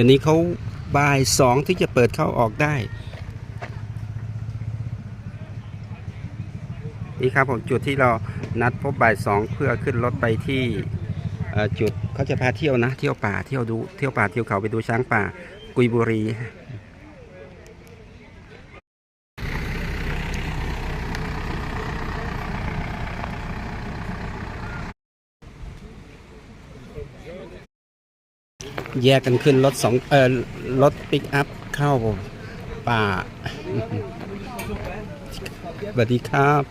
ดี๋ยวนี้เขาบ่ายสองที่จะเปิดเข้าออกได้ นี่ครับผมจุดที่เรานัดพบบ่ายสองเพื่อขึ้นรถไปที่จุดเขาจะพาเที่ยวนะ เที่ยวป่าเที่ยวดูเที่ยวป่าเที่ยวเขาไปดูช้างป่ากุยบุรี แยกกันขึ้นรถสองเออรถปิกอัพเข้าป่าสวัสดีครับ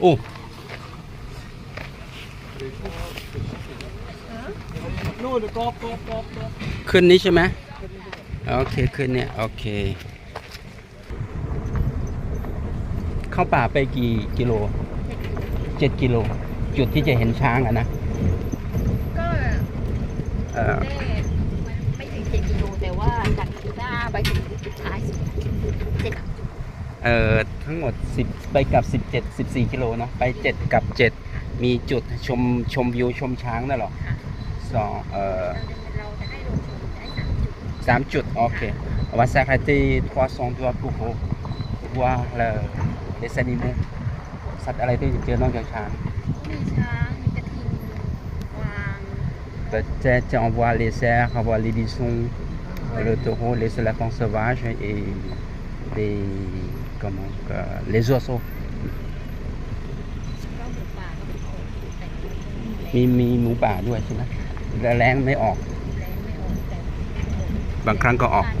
โอ้นู่นกอบกอบกอบขึ้นนี้ใช่ไหมโอเคขึ้นเนี่ย โอเค เข้าป่าไปกี่กิโลเจ็ดกิโล จุดที่จะเห็นช้างอะนะก็เอ่อได้ไม่ถึงเจ็ดกิโลแต่ว่าจากหน้าไปถึงสุดท้ายสุดเจ็ดเอ่อทั้งหมด 10 ไปกับ 17 14กิโลเนาะไป 7 กับ 7 มีจุดชมชมวิวชมช้างนั่นหรอสองเอ่อเราจะให้ลงชมได้สามจุดสามจุดโอเค on va s'arrêter 300 doigts pour voir le, les animaux สัตว์อะไรที่จะเจอนอกจากช้าง Peut-être on voit les cerfs, on voit les bisons, le taureau, les éléphants sauvages et les, comment, euh, les oiseaux. ก็หมูป่าก็เป็นคนแต่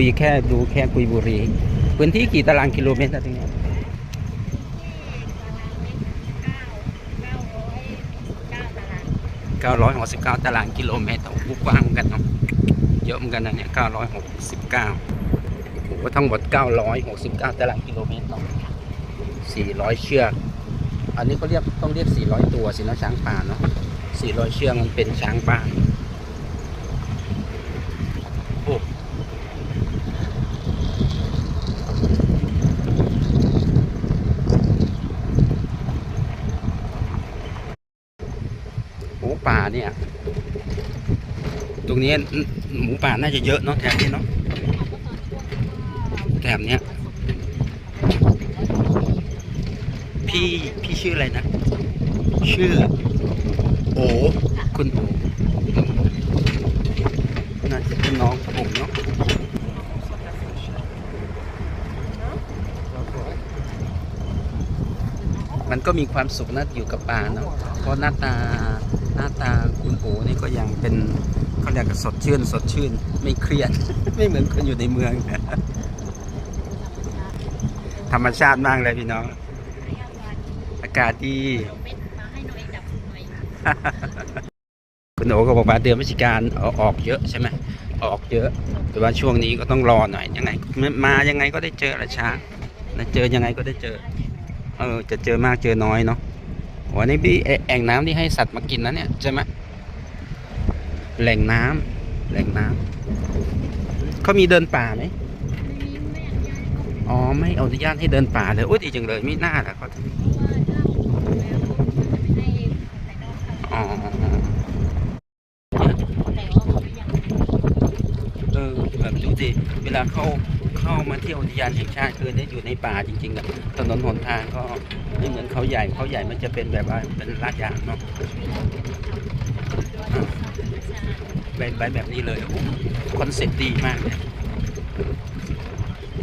คุยแค่ดูแค่กุยบุรี พื้นที่กี่ตารางกิโลเมตรอะตรงเนี้ยเก้าร้อยเก้าตาราง969ตารางกิโลเมตรโอ้โหกว้างกันเนาะเยอะเหมือนกันนะเนี่ย969โอ้โหทั้งหมด969ตารางกิโลเมตรเนาะ400เชือก อันนี้เขาเรียกต้องเรียก400ตัวสินะช้างป่าเนาะ400เชือกมันเป็นช้างป่าโอ้หมูป่าเนี่ย ต รงนี้หมูป่าน่าจะเยอะเนาะแถบนี้เนาะแถบเนี้ยพี่พี่ชื่ออะไรนะ ชื่อ โอคุณโอน่าจะเป็นน้องผมเนาะมันก็มีความสุขนะอยู่กับป่าเนาะเพราะหน้าตาหน้าตาคุณโอนี่ก็ยังเป็น เขาเรียกสดชื่น สดชื่น ไม่เครียด ไม่เหมือนคนอยู่ในเมือง ธรรมชาติมากเลยพี่น้อง อากาศดีคุณโอ๋ก็บอกว่าเดือนพฤศจิกายนออกเยอะใช่ไหมออกเยอะ แต่ว่าช่วงนี้ก็ต้องรอหน่อยยังไง มายังไงก็ได้เจอละช้างนะเจอยังไงก็ได้เจอ เออจะเจอมากเจอน้อยเนาะวันนี้พี่แอ่งน้ำที่ให้สัตว์มากินนะเนี่ยใช่ไหม แหล่งน้ำแหล่งน้ำเขามีเดินป่าไหมมีแม่ยายก็อ๋อไม่อนุญาตให้เดินป่าเลยโอ้ยดีจังเลยไม่น่าละเขาเพราะว่าถ้าแล้วไม่ให้แต่นอกค่ะอ๋อแต่ว่าเขายังเออแบบดูดิเวลาเข้าเข้ามาเที่ยวอุทยานแห่งชาติคือได้อยู่ในป่าจริงๆอะถนนหนทางก็ไม่เหมือนเขาใหญ่เขาใหญ่มันจะเป็นแบบว่าเป็นลาดยางเนาะอะ แบบแบบแบบนี้เลยคอนเซ็ปต์ดีมากเลย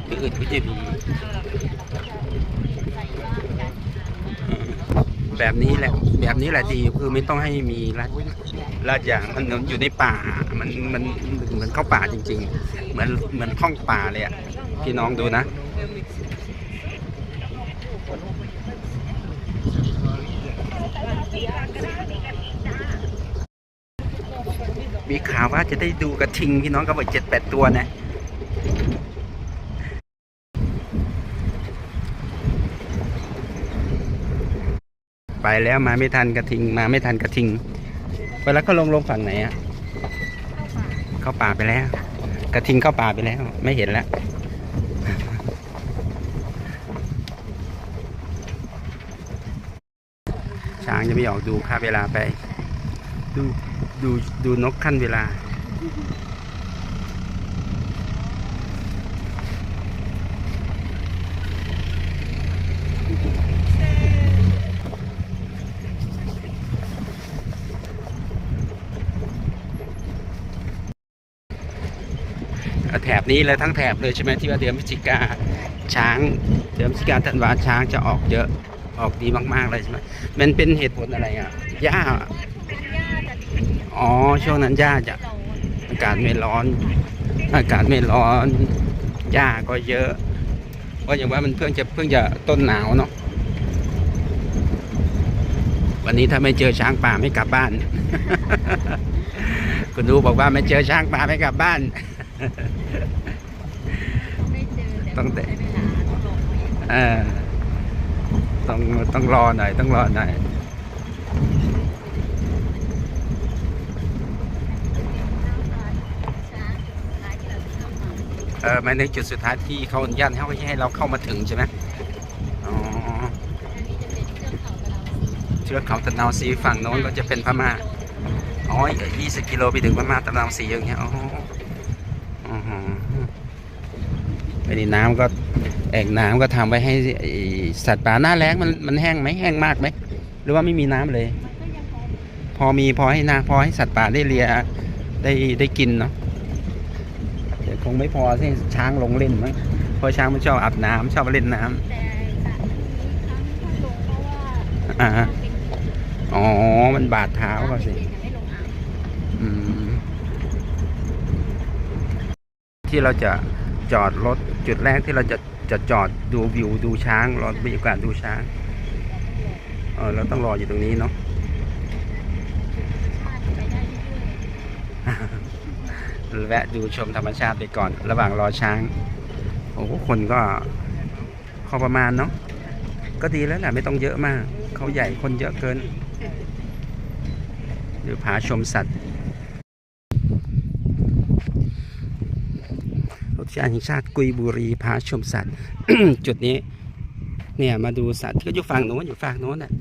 ที่อื่นก็จะมีแบบนี้แหละ แบบนี้แหละดีคือไม่ต้องให้มีลาดลาดยางมันอยู่ในป่า มันมันเหมือนเข้าป่าจริง ๆ เหมือนเหมือนท่องป่าเลยอะพี่น้องดูนะ มีข่าวว่าจะได้ดูกระทิงพี่น้องก็บอกเจ็ดแปดตัวนะไปแล้วมาไม่ทันกระทิง มาไม่ทันกระทิงไปแล้วก็ลงลงฝั่งไหนอะเข้าป่าไปแล้ว กระทิงเข้าป่าไปแล้ว ไม่เห็นแล้วช้างจะไม่ออกดูค่าเวลาไป ดู ดูดูนกขั้นเวลา แถบนี้เลยทั้งแถบเลยใช่ไหมที่ว่าเดือนพฤศจิกาช้างเดือนพฤศจิกาธันวาช้างจะออกเยอะออกดีมากๆเลยใช่ไหมมันเป็นเหตุผลอะไรอะหญ้า อ๋อ ช่วงนั้นหญ้าจะอากาศไม่ร้อน อากาศไม่ร้อนหญ้าก็เยอะเพราะอย่างว่ามันเพิ่งจะเพิ่งจะต้นหนาวเนาะวันนี้ถ้าไม่เจอช้างป่าไม่กลับบ้าน คุณดูบอกว่าไม่เจอช้างป่าไม่กลับบ้านได้เจอตั้งแต่ใช้เวลาต้องลงไปอีกเออต้องต้องรอหน่อยต้องรอหน่อย ช้าท้ายที่เราเข้ามา เออหมายในจุดสุดท้ายที่เขาอนุญาตให้ให้เราเข้ามาถึงใช่ไหมอ๋อเชือกเขาตะนาวศรีเชือกเขาตะนาวสีฝั่งโน้นก็จะเป็นพม่าอ๋อยี่สิบกิโลไปถึงพม่าตะนาวสีอย่างเงี้ยอ๋ออ๋อฮะไอ้นี่น้ำก็แอ่งน้ำก็ทำไว้ให้สัตว์ป่าหน้าแล้งมันมันแห้งไหมแห้งมากไหมหรือว่าไม่มีน้ำเลย พอมีพอให้นาพอให้สัตว์ป่าได้เลียได้ได้กินเนาะ คงไม่พอให้ช้างลงเล่นมั้งเพราะช้างมันชอบอาบน้ำชอบเล่นน้ำแต่สัตว์ที่นี้ครั้งที่ลงเพราะว่าอ่าฮะเป็นอ๋อ มันบาดเท้าเขาสิยังไม่ลงอ่างอืมที่เราจะจอดรถจุดแรกที่เราจะจะจอดดูวิวดูช้างรอบรรยากาศดูช้างเออเราต้องรออยู่ตรงนี้เนาะ ชาติไปได้เรื่อย แวะดูชมธรรมชาติไปก่อน ระหว่างรอช้าง โอ้โหคนก็พอประมาณเนาะก็ดีแล้วแหละไม่ต้องเยอะมาก เขาใหญ่คนเยอะเกินเดี๋ยวพาชมสัตว์อุทยานแห่งชาติกุยบุรีพาชมสัตว์ จุดนี้ เนี่ยมาดูสัตว์ก็อยู่ฝั่งโน้นอยู่ฝั่งโน้นน่ะ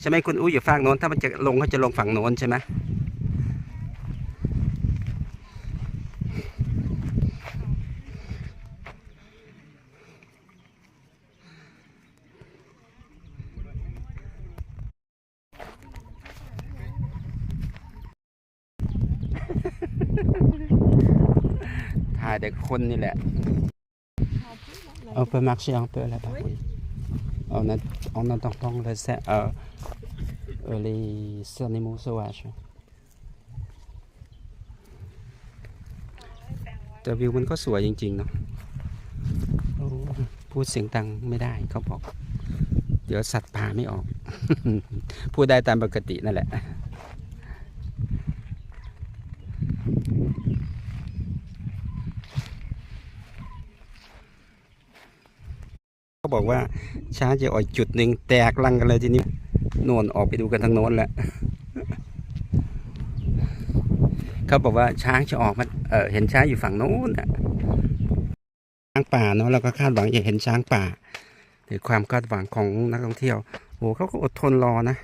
ใช่ไหมคุณอู้อยู่ฝั่งโน้นถ้ามันจะลงเขาจะลงฝั่งโน้นใช่ไหม ถ่ายแต่คนนี่แหละ On peut marcher un peu là-bas, oui. En, a- en entendant le, sa- euh, euh, les animaux sauvages. แต่วิวมันก็สวยจริงๆเนาะพูดเสียงดังไม่ได้เขาบอก เดี๋ยวสัตว์ป่าไม่ออก พูดได้ตามปกตินั่นแหละ เขา บอกว่าช้างจะอ่อยจุดหนึ่งแตกลังกันเลยทีนี้โน่นออกไปดูกันทางโน้นแหละเขาบอกว่าช้างจะออกมาเออเห็นช้างอยู่ฝั่งโน้นนะช้างป่าเนาะเราก็คาดหวังจะเห็นช้างป่าหรือความคาดหวังของนักท่องเที่ยวโอ้เขาก็อดทนรอนะ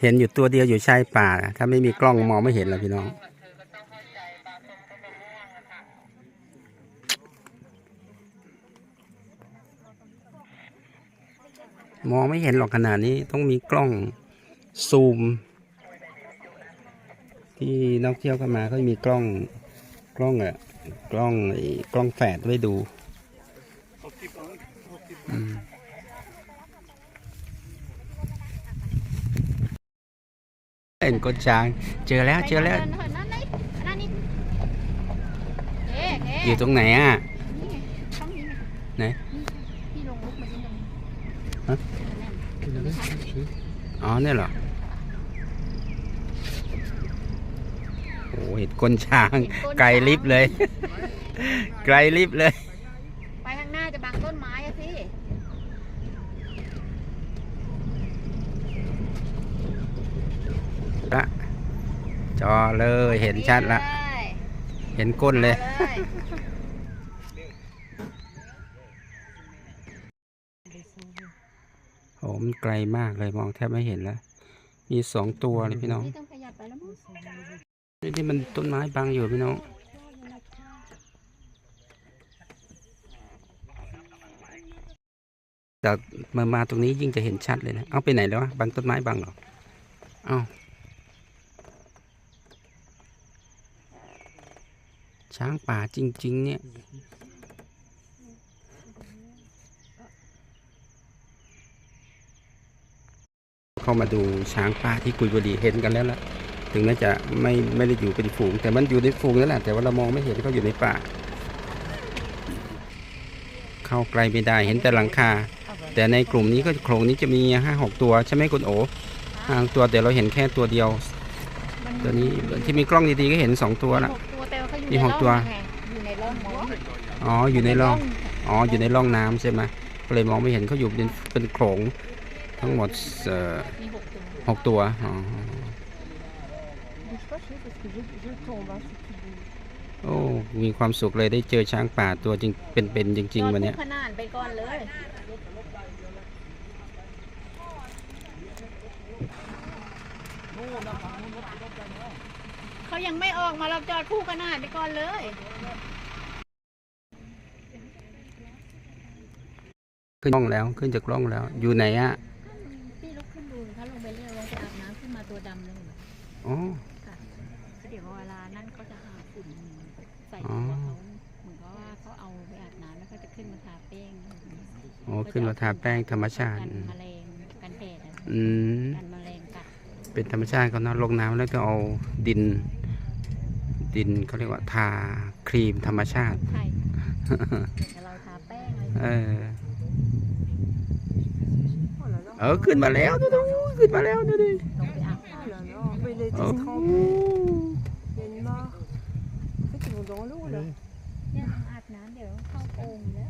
เห็นอยู่ตัวเดียวอยู่ชายป่า ถ้าไม่มีกล้องมองไม่เห็นหรอกพี่น้อง มองไม่เห็นหรอกขนาดนี้ต้องมีกล้องซูม ที่นักเที่ยวเข้ามาก็มีกล้องกล้องอะกล้องไอ้กล้องแฝดไว้ดู เห็นกดช้าง เจอแล้วเจอแล้วไปดินเถอะนั่นนี่นั่นนี่เอ๊ะเอ๊ะอยู่ตรงไหนอะนี่ไงช่องนี้ไงไหนพี่ลงลุกมาที่ตรงนี้ฮะอ๋อเนี่ยเหรอโอ้เห็นก้นช้าง ไกลลิบเลย ไกลลิบเลย ไป จอ เลยเห็นชัดละ เห็นก้นเลยโอ้มันไกลมากเลยมองแทบไม่เห็นแล้ว มีสองตัวเลยพี่น้อง นี่ต้องขยับไปแล้วมั้งนี่มันต้นไม้บังอยู่พี่น้อง แต่มามาตรงนี้ยิ่งจะเห็นชัดเลยนะ เอาไปไหนแล้ววะบังต้นไม้บังเหรอ เอา ช้างป่าจริง ๆ เนี่ยเข้ามาดูช้างป่าที่กุยบุรีเห็นกันแล้วล่ะถึงแม้จะไม่ไม่ได้อยู่เป็นฝูง แต่มันอยู่ในฝูงนั่นแหละแต่ว่าเรามองไม่เห็นเขาอยู่ในป่า เข้าไกลไม่ได้เห็นแต่หลังคา แต่ในกลุ่มนี้ก็โครงนี้จะมีห้าหกตัวใช่ไหมคุณโอห้าตัวแต่เราเห็นแค่ตัวเดียว ตัวนี้ที่มีกล้องดีๆก็เห็นสองตัวละ มีในหร่กองตัวไงอยู่ในร่องมองอ๋อ อยู่ในร่อง อ๋อ อยู่ในร่องน้ำใช่ไหมก็เลยมองไม่เห็นเขาอยู่เป็นเป็นโขลงทั้งหมดเอ่อมีหกตัวหกตัวอ๋อ Bouge pas, chérie, parce que je, je tombe hein, si tu bouges. โอ้ มีความสุขเลยได้เจอช้างป่าตัวจริงเป็นๆจริงๆวันเนี้ยขนาดไปก่อนเลย เขายังไม่ออกมาเราจอดคู่ขนาดไปก่อนเลยขึ้นร่องแล้วขึ้นจากร่องแล้ว อยู่ไหนอะพี่ลุกขึ้นดูเขาลงไปเรื่อยลงไปอาบน้ำขึ้นมาตัวดำเลยอ๋อค่ะเดี๋ยวเวลานั่นเขาจะหาฝุ่นใส่อ๋อตัวเขาเหมือนกับว่าเขาเอาไปอาบน้ำแล้วก็จะขึ้นมาทาแป้งอ๋อขึ้นมาทาแป้งธรรมชาติกันแมลงกันแดดอะอืมกันแมลงกัดเป็นธรรมชาติเขาเนาะลงน้ำแล้วก็เอาดิน ดินเขาเรียกว่าทาครีมธรรมชาติ ใช่เดี๋ยวเราทาแป้งอะไรเออ Oh là là. เออขึ้นมาแล้วดูดูขึ้นมาแล้วดูดิลงไปอาบน้ Oh là là. Mais il a โอ้ été trempé. Il y a une mare. En fait, ils vont dans l'eau là. ำเนี่ยอาบน้ำเดี๋ยวเข้าโอ่งแล้ว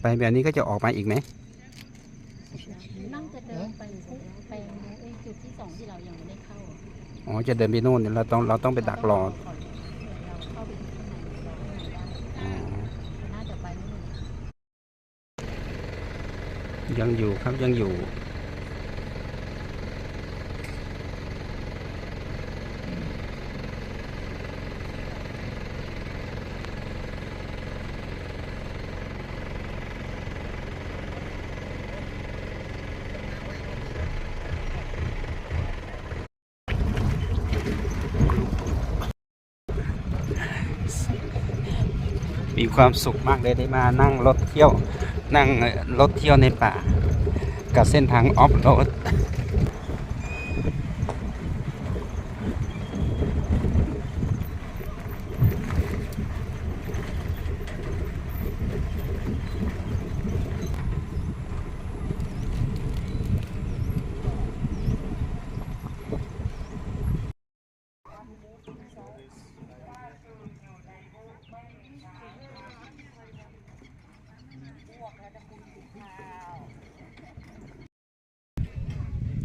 ไปแบบนี้ก็จะออกมาอีกไหมนั่งจะเดินไปไปไอ้จุดที่สองที่เรายังไม่ได้เข้าอะอ๋อจะเดินไปโน่นเนี่ยเราต้องเราต้องไปดักรอเราเข้าไปข้างในเราข้างในได้อ๋อน่าจะไปไม่ถึงยังอยู่ครับยังอยู่ มี ความสุขมากเลยได้มานั่งรถเที่ยวนั่งรถเที่ยวในป่า กับเส้นทางออฟโรด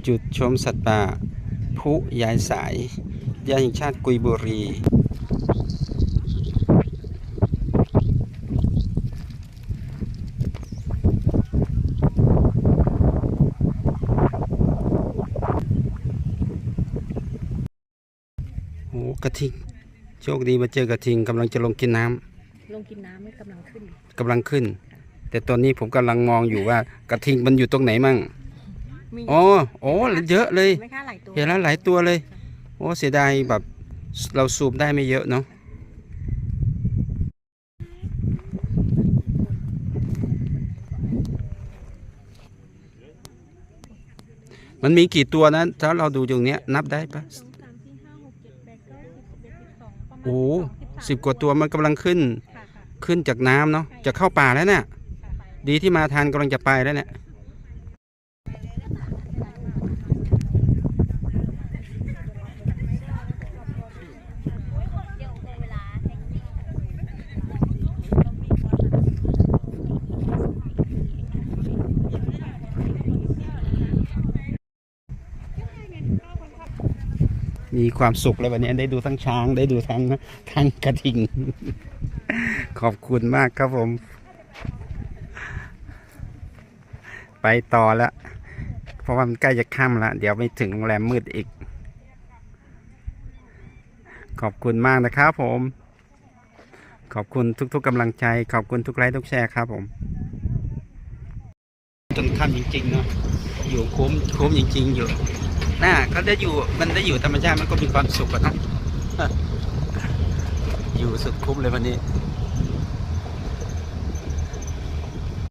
จุดชมสัตว์ป่าผู้ยายสายยาแห่งชาติกุยบุรี โอ้กระทิง โชคดีมาเจอกระทิงกำลังจะลงกินน้ำลงกินน้ำไม่กำลังขึ้น กำลังขึ้น แต่ตอนนี้ผมกำลังมองอยู่ว่ากระทิงมันอยู่ตรงไหนมั่งมีอ๋อโอ้เยอะเลย ไม่ค่าหลายตัวเห็นแล้วหลายตัวเลย โอ้เสียดายแบบเราซูมได้ไม่เยอะเนาะมันมีกี่ตัวนะถ้าเราดูตรงเนี้ยนับได้ปะโอ้สิบกว่าตัวมันกำลังขึ้น ขึ้นจากน้ำเนาะจะเข้าป่าแล้วเนี่ย ดีที่มาทานกำลังจะไปแล้วแหละมีความสุขเลยวันนี้ได้ดูทั้งช้างได้ดูทั้งทั้งกระทิง ขอบคุณมากครับผม ไปต่อแล้ว เพราะว่ามันใกล้จะค่ำแล้วเดี๋ยวไปถึงโรงแรมมืดอีก ขอบคุณมากนะครับผม ขอบคุณทุกๆกำลังใจ ขอบคุณทุกไลค์ทุกแชร์ครับผมจนค่ำจริงๆเนาะอยู่คุ้มคุ้มจริง ๆ อยู่น่าก็ได้อยู่มันได้อยู่ธรรมชาติมันก็มีความสุขอะนะอยู่สุดคุ้มเลยวันนี้